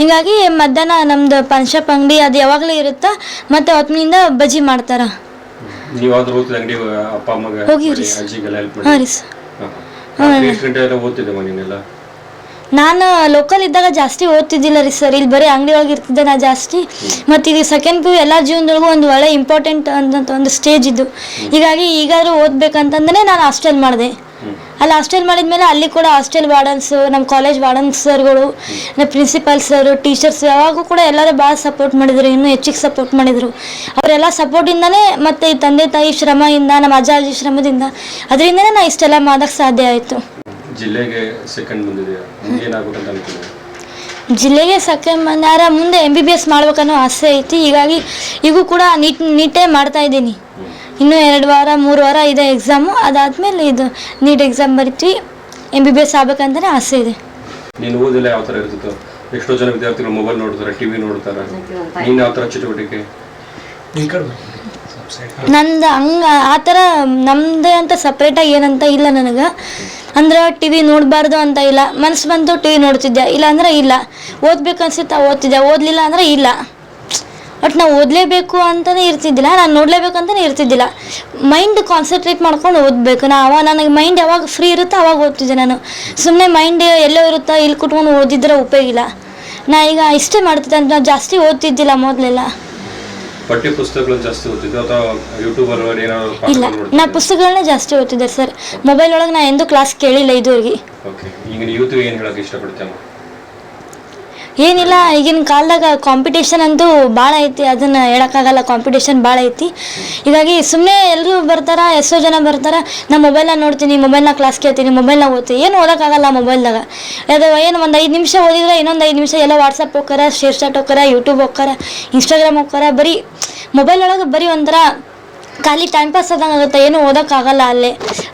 ಹಿಂಗಾಗಿ ಮಧ್ಯಾಹ್ನ ನಮ್ದು ಪಂಚಪ್ ಅಂಗಡಿ ಅದು ಯಾವಾಗಲೂ ಇರುತ್ತೆ ಮತ್ತು ಹೊತ್ತಿನಿಂದ ಬಜ್ಜಿ ಮಾಡ್ತಾರೆ. ನೀವು ಯಾವ್ದು ಓದ್ತಿದ್ದ ಅಂಗಡಿ ಅಪ್ಪ ಅಮ್ಮಗೆ ಹೋಗಿವ್ರಿ ಮಾಡಿ, ಅಜ್ಜಿಗೆಲ್ಲ ಹೆಲ್ಪ್ ಹಾಂ ಮಾಡಿ ರೀ ಸರ್. ಹಾಂ ಎಷ್ಟು ಗಂಟೆ ಎಲ್ಲ ಓದ್ತಿದ್ದೆ ನೀನೆಲ್ಲ? ನಾನು ಲೋಕಲ್ ಇದ್ದಾಗ ಜಾಸ್ತಿ ಓದ್ತಿದ್ದಿಲ್ಲ ರೀ ಸರ್. ಇಲ್ಲಿ ಬರೀ ಅಂಗಡಿ ಒಳಗೆ ಇರ್ತಿದ್ದೆ ನಾ ಜಾಸ್ತಿ. ಮತ್ತು ಇದು ಸೆಕೆಂಡ್ ಪಿ ಯು ಎಲ್ಲ ಜೀವನದೊಳಗೂ ಒಂದು ಒಳ್ಳೆ ಇಂಪಾರ್ಟೆಂಟ್ ಅಂತ ಒಂದು ಸ್ಟೇಜ್ ಇದು. ಹೀಗಾಗಿ ಈಗಾದರೂ ಓದ್ಬೇಕಂತಂದೇ ನಾನು ಹಾಸ್ಟೆಲ್ ಮಾಡಿದೆ. ಅಲ್ಲಿ ಹಾಸ್ಟೆಲ್ ಮಾಡಿದ್ಮೇಲೆ ಅಲ್ಲಿ ಕೂಡ ಹಾಸ್ಟೆಲ್ ವಾರ್ಡನ್ಸು ನಮ್ಮ ಕಾಲೇಜ್ ವಾರ್ಡನ್ ಸರ್ಗಳು ನಮ್ಮ ಪ್ರಿನ್ಸಿಪಾಲ್ ಸರು ಟೀಚರ್ಸ್ ಯಾವಾಗೂ ಕೂಡ ಎಲ್ಲರೂ ಭಾಳ ಸಪೋರ್ಟ್ ಮಾಡಿದರು ಇನ್ನೂ ಹೆಚ್ಚಿಗೆ ಸಪೋರ್ಟ್ ಮಾಡಿದರು. ಅವರೆಲ್ಲ ಸಪೋರ್ಟಿಂದನೇ ಮತ್ತು ಈ ತಂದೆ ತಾಯಿ ಶ್ರಮದಿಂದ ನಮ್ಮ ಅಜ್ಜ ಅಜ್ಜಿ ಶ್ರಮದಿಂದ ಅದರಿಂದನೇ ನಾನು ಇಷ್ಟೆಲ್ಲ ಮಾಡೋಕ್ಕೆ ಸಾಧ್ಯ ಆಯಿತು. ಜಿಲ್ಲೆಗೆ ಸೆಕೆಂಡ್ ಜಿಲ್ಲೆಗೆ ಸೆಕೆಂಡ್ ಮನ್ನಾರ ಮುಂದೆ ಎಂ ಬಿ ಬಿ ಎಸ್ ಮಾಡ್ಬೇಕನ್ನೋ ಆಸೆ ಐತಿ ಹೀಗಾಗಿ ಈಗೂ ಕೂಡ ನೀಟ್ ನೀಟೇ ಮಾಡ್ತಾ ಇದ್ದೀನಿ. ಇನ್ನೂ ಎರಡು ವಾರ ಮೂರು ವಾರ ಇದೆ ಎಕ್ಸಾಮು ಅದಾದಮೇಲೆ ಇದು ನೀಟ್ ಎಕ್ಸಾಮ್ ಬರಿತೀವಿ ಎಂ ಬಿ ಬಿ ಎಸ್ ಆಗ್ಬೇಕಂತಲೇ ಆಸೆ ಇದೆ. ನೀನು ಓದಿಲ್ಲ ಯಾವ ಥರ ಇರ್ತಿತ್ತು ಎಷ್ಟೋ ಜನ ವಿದ್ಯಾರ್ಥಿಗಳು ಮೊಬೈಲ್ ನೋಡ್ತಾರೆ ಟಿವಿ ನೋಡ್ತಾರೆ. ನೀನು ಯಾವ ಥರ ಚಟುವಟಿಕೆ. ನಂದು ಹಂಗೆ ಆ ಥರ ನಮ್ಮದೇ ಅಂತ ಸಪ್ರೇಟಾಗಿ ಏನಂತ ಇಲ್ಲ ನನಗೆ. ಅಂದ್ರೆ ಟಿ ವಿ ನೋಡಬಾರ್ದು ಅಂತ ಇಲ್ಲ. ಮನಸ್ಸು ಬಂತು ಟಿ ವಿ ನೋಡ್ತಿದ್ದೆ ಇಲ್ಲ ಅಂದ್ರೆ ಇಲ್ಲ. ಓದ್ಬೇಕು ಅನ್ಸುತ್ತಾ ಓದ್ತಿದ್ದೆ ಓದಲಿಲ್ಲ ಅಂದ್ರೆ ಇಲ್ಲ. ಬಟ್ ನಾವು ಓದಲೇಬೇಕು ಅಂತಲೇ ಇರ್ತಿದ್ದಿಲ್ಲ ನಾನು ನೋಡಲೇಬೇಕು ಅಂತಲೇ ಇರ್ತಿದ್ದಿಲ್ಲ. ಮೈಂಡ್ ಕಾನ್ಸಂಟ್ರೇಟ್ ಮಾಡ್ಕೊಂಡು ಓದಬೇಕು. ನಾ ಅವಾಗ ನನಗೆ ಮೈಂಡ್ ಯಾವಾಗ ಫ್ರೀ ಇರುತ್ತೋ ಅವಾಗ ಓದ್ತಿದ್ದೆ ನಾನು. ಸುಮ್ಮನೆ ಮೈಂಡ್ ಎಲ್ಲೋ ಇರುತ್ತೋ ಇಲ್ಲಿ ಕುಟ್ಕೊಂಡು ಓದಿದ್ರೆ ಉಪಯೋಗಿಲ್ಲ ನಾ ಈಗ ಇಷ್ಟೇ ಮಾಡ್ತಿದ್ದೆ ಅಂತ ನಾನು ಜಾಸ್ತಿ ಓದ್ತಿದ್ದಿಲ್ಲ ಮೊದಲೆಲ್ಲ. ಪಠ್ಯ ಪುಸ್ತಕಗಳು ಜಾಸ್ತಿ ಓದ್ತಿದ್ದೆ ಅಥವಾ ಯೂಟ್ಯೂಬ್ ಅಲ್ಲಿ ಏನಾದ್ರು ಇಲ್ಲ ನಾ ಪುಸ್ತಕಗಳನ್ನೇ ಜಾಸ್ತಿ ಓದ್ತಿದ್ದೆ ಸರ್. ಮೊಬೈಲ್ ಒಳಗೆ ನಾ ಎಂದೂ ಕ್ಲಾಸ್ ಕೇಳಿಲ್ಲ ಇದುವರೆಗೆ. ಓಕೆ ಈಗ ಯೂತ್ಗೆ ಏನು ಹೇಳಕ್ಕೆ ಇಷ್ಟಪಡ್ತೇನೆ ಏನಿಲ್ಲ, ಈಗಿನ ಕಾಲದಾಗ ಕಾಂಪಿಟೇಷನ್ ಅಂತೂ ಭಾಳ ಐತಿ, ಅದನ್ನು ಹೇಳೋಕ್ಕಾಗಲ್ಲ ಕಾಂಪಿಟೇಷನ್ ಭಾಳ ಐತಿ. ಹೀಗಾಗಿ ಸುಮ್ಮನೆ ಎಲ್ಲರೂ ಬರ್ತಾರ, ಎಷ್ಟೋ ಜನ ಬರ್ತಾರ, ನಾ ಮೊಬೈಲ್ನ ನೋಡ್ತೀನಿ ಮೊಬೈಲ್ನ ಕ್ಲಾಸ್ ಕೇಳ್ತೀನಿ ಮೊಬೈಲ್ನ ಓದ್ತೀನಿ, ಏನು ಓದೋಕ್ಕಾಗಲ್ಲ ಮೊಬೈಲ್ದಾಗ ಅದು ಏನು ಒಂದು ಐದು ನಿಮಿಷ ಓದಿದ್ರೆ ಇನ್ನೊಂದು ಐದು ನಿಮಿಷ ಎಲ್ಲ ವಾಟ್ಸಪ್ ಹೋಗ್ತಾರೆ ಶೇರ್ ಚಾಟ್ ಹೋಗ್ತಾರ ಯೂಟ್ಯೂಬ್ ಹೋಗ್ತಾರೆ ಇನ್ಸ್ಟಾಗ್ರಾಮ್ ಹೋಗ್ತಾರೆ, ಬರೀ ಮೊಬೈಲ್ ಒಳಗೆ ಬರೀ ಒಂಥರ ಖಾಲಿ ಟೈಮ್ ಪಾಸ್ ಆದಂಗೆ ಆಗುತ್ತೆ, ಏನು ಓದೋಕ್ಕಾಗಲ್ಲ ಅಲ್ಲಿ.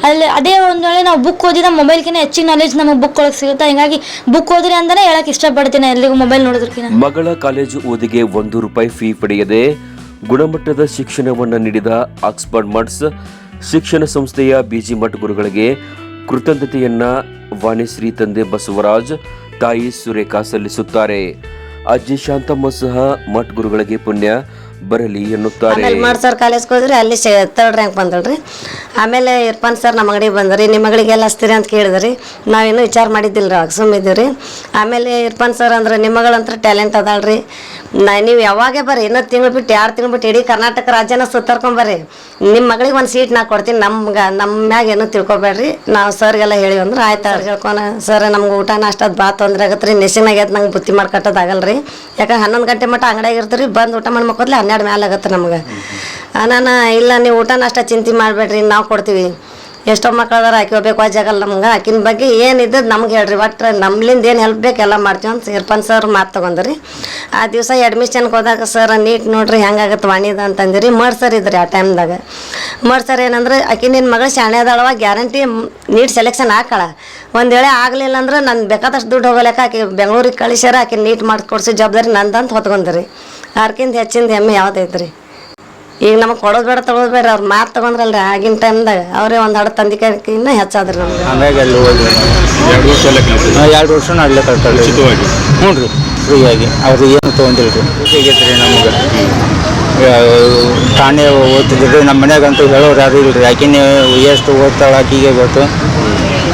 ಅಲ್ಲಿ ಅದೇ ಒಂದು ವೇಳೆ ನಾವು ಬುಕ್ ಓದಿದ ಮೊಬೈಲ್ಕಿಂತ ಹೆಚ್ಚಿನ ನಾಲೆಜ್ ನಮಗೆ ಬುಕ್ ಒಳಗೆ ಸಿಗುತ್ತೆ. ಹಿಂಗಾಗಿ ಬುಕ್ ಓದ್ರಿ ಅಂತಾನೆ ಹೇಳಕ್ಕೆ ಇಷ್ಟಪಡ್ತೀನಿ ಎಲ್ಲಿಗೂ ಮೊಬೈಲ್ ನೋಡೋದಕ್ಕಿಂತ ಮಗಳ ಕಾಲೇಜು ಓದಿಗೆ ಒಂದು ರೂಪಾಯಿ ಫೀ ಪಡೆಯದೆ ಗುಣಮಟ್ಟದ ಶಿಕ್ಷಣವನ್ನು ನೀಡಿದ ಆಕ್ಸ್ಫರ್ಡ್ ಮಟ್ಸ್ ಶಿಕ್ಷಣ ಸಂಸ್ಥೆಯ ಬಿಜಿ ಮಠ್ ಗುರುಗಳಿಗೆ ಕೃತಜ್ಞತೆಯನ್ನು ವಾಣಿಶ್ರೀ ತಂದೆ ಬಸವರಾಜ್, ತಾಯಿ ಸುರೇಖಾ ಸಲ್ಲಿಸುತ್ತಾರೆ. ಅಜ್ಜಿ ಶಾಂತಮ್ಮ ಸಹ ಮಠ್ ಗುರುಗಳಿಗೆ ಪುಣ್ಯ. ಬರಲಿ ಎನ್ನುತ್ತಾರೆ. ಆಮೇಲೆ ಮಾಡಿ ಸರ್ ಕಾಲೇಜ್ಗೆ ಹೋದ್ರಿ ಅಲ್ಲಿ ತರ್ಡ್ ರ್ಯಾಂಕ್ ಬಂದಳ್ರಿ ಆಮೇಲೆ ಇರ್ಪಾನ್ ಸರ್ ನಮ್ಮ ಅಂಗಡಿಗೆ ಬಂದ್ರಿ. ನಿಮ್ಮ ಮಗಳಿಗೆಲ್ಲ ಹಚ್ತೀರಿ ಅಂತ ಕೇಳಿದ್ರಿ. ನಾವೇನು ವಿಚಾರ ಮಾಡಿದ್ದಿಲ್ಲ ರೀ ಸುಮ್ಮಿದ್ದೀವಿ ಆಮೇಲೆ ಇರ್ಪಾನ್ ಸರ್ ಅಂದ್ರೆ ನಿಮ್ಮ ಮಗಳಂತ್ರ ಟ್ಯಾಲೆಂಟ್ ಅದಾಳ್ರಿ. ನಾ, ನೀವು ಯಾವಾಗೇ ಬರ್ರಿ, ಇನ್ನೂ ತಿಂಗಳು ಬಿಟ್ಟು ಯಾರು ತಿಂಗಳು ಬಿಟ್ಟು ಇಡೀ ಕರ್ನಾಟಕ ರಾಜ್ಯನ ಸುತ್ತಾರ್ಕೊಂಬರ್ರಿ ನಿಮ್ಮ ಮಗಳಿಗೆ ಒಂದು ಸೀಟ್ ನಾ ಕೊಡ್ತೀನಿ. ನಮ್ಗೆ ನಮ್ಮ ಮ್ಯಾಗ ಏನೂ ತಿಳ್ಕೊಬೇಡ್ರಿ. ನಾವು ಸರ್ಗೆಲ್ಲ ಹೇಳಿ ಅಂದ್ರೆ ಆಯ್ತು ಅವ್ರು ಹೇಳ್ಕೊನ. ಸರ್, ನಮ್ಗೆ ಊಟ ನಾಷ್ಟ ಅದು ಭಾಳ ತೊಂದರೆ ಆಗತ್ತೆ ರೀ ನೆಸಿನಾಗ್ಯದ ನಂಗೆ ಬುತ್ತಿ ಮಾಡ್ಕಟ್ಟೋದಾಗಲ್ಲ ರೀ ಯಾಕಂದ್ರೆ ಹನ್ನೊಂದು ಗಂಟೆ ಮಟ್ಟ ಅಂಗಡಿಯಾಗಿರ್ತೀರಿ ಬಂದು ಊಟ ಮಾಡಿ ಮಕ್ಕೋದ್ಲೆ ಹನ್ನೆರಡು ಮೇಲೆ ಮ್ಯಾಲಾಗತ್ತೆ ನಮ್ಗೆ. ನಾನು ಇಲ್ಲ ನೀವು ಊಟ ನಾಷ್ಟ ಚಿಂತೆ ಮಾಡಬೇಡ್ರಿ ನಾವು ಕೊಡ್ತೀವಿ. ಎಷ್ಟೋ ಮಕ್ಳು ಅದಾರ ಆಕೆ ಹೋಗ್ಬೇಕು ಜಾಗಲ್ಲ ನಮ್ಗೆ. ಆಕಿನ ಬಗ್ಗೆ ಏನಿದ್ದು ನಮ್ಗೆ ಹೇಳ್ರಿ. ಒಟ್ಟು ನಮ್ಲಿಂದ ಏನು ಹೆಲ್ಪ್ ಬೇಕು ಎಲ್ಲ ಮಾಡ್ತೀವಿ ಅಂತ ಇರ್ಪನ್ ಸರ್ ಮಾತು ತೊಗೊಂಡ್ರಿ. ಆ ದಿವಸ ಅಡ್ಮಿಷನ್ಗೆ ಹೋದಾಗ ಸರ್ ನೀಟ್ ನೋಡ್ರಿ ಹೆಂಗಾಗತ್ತೆ ವಾಣಿದ ಅಂತಂದಿರಿ. ಮಡ್ ಸರ್ ಇದ್ರಿ ಆ ಟೈಮ್ದಾಗ ಮಡ್ ಸರ್ ಏನಂದ್ರೆ, ಆಕಿ ನಿನ್ನ ಮಗಳು ಶಾಣೆ ಅದಾಳವ ಗ್ಯಾರಂಟಿ ನೀಟ್ ಸೆಲೆಕ್ಷನ್ ಹಾಕಳ. ಒಂದು ವೇಳೆ ಆಗಲಿಲ್ಲ ಅಂದ್ರೆ ನಾನು ಬೇಕಾದಷ್ಟು ದುಡ್ಡು ಹೋಗಲಿಕ್ಕೆ ಆಕಿ ಬೆಂಗಳೂರಿಗೆ ಕಳಿಸ್ಯಾರ ಆಕೆ ನೀಟ್ ಮಾಡಿಕೊಡ್ಸೋ ಜವಾಬ್ದಾರಿ ನಂದಂತ ಹೊತ್ಕೊಂಡ್ರಿ. ಅದಕ್ಕಿಂತ ಹೆಚ್ಚಿಂದ ಹೆಮ್ಮೆ ಯಾವ್ದೈತ್ರಿ ಈಗ ನಮಗೆ ಕೊಡೋದು ಬೇಡ ತಗೊಳೋದು ಬೇಡ ಅವ್ರು ಮಾತು ತಗೊಂಡ್ರಲ್ರಿ ಆಗಿನ ಟೈಮ್ದಾಗ. ಅವರೇ ಒಂದು ಹಡ ತಂದಿಕಿನ್ನ ಹೆಚ್ಚಾದ್ರಿ ನಮ್ಗೆ. ಹಂಗಾಗಿ ಅಲ್ಲಿ ಹೋಗಿ ಎರಡು ವರ್ಷ ಎರಡು ವರ್ಷ ಅಲ್ಲೇ ಉಚಿತವಾಗಿ. ಹ್ಞೂ ರೀ. ಫ್ರೀಯಾಗಿ. ಅವ್ರು ಏನು ತೊಗೊಂಡಿಲ್ಲ ರೀ ಹೇಗೈತೆ ರೀ ನಮ್ಗೆ ಠಾಣೆ ಓದ್ತಿದ್ರಿ ನಮ್ಮ ಮನೆಯಾಗಂತೂ ಹೇಳೋರು ಯಾರು ಇಲ್ಲ ರೀ ಆಕಿನೇ ಎಷ್ಟು ಓದ್ತಾಳೆ ಆಕಿಗೆ ಗೊತ್ತು.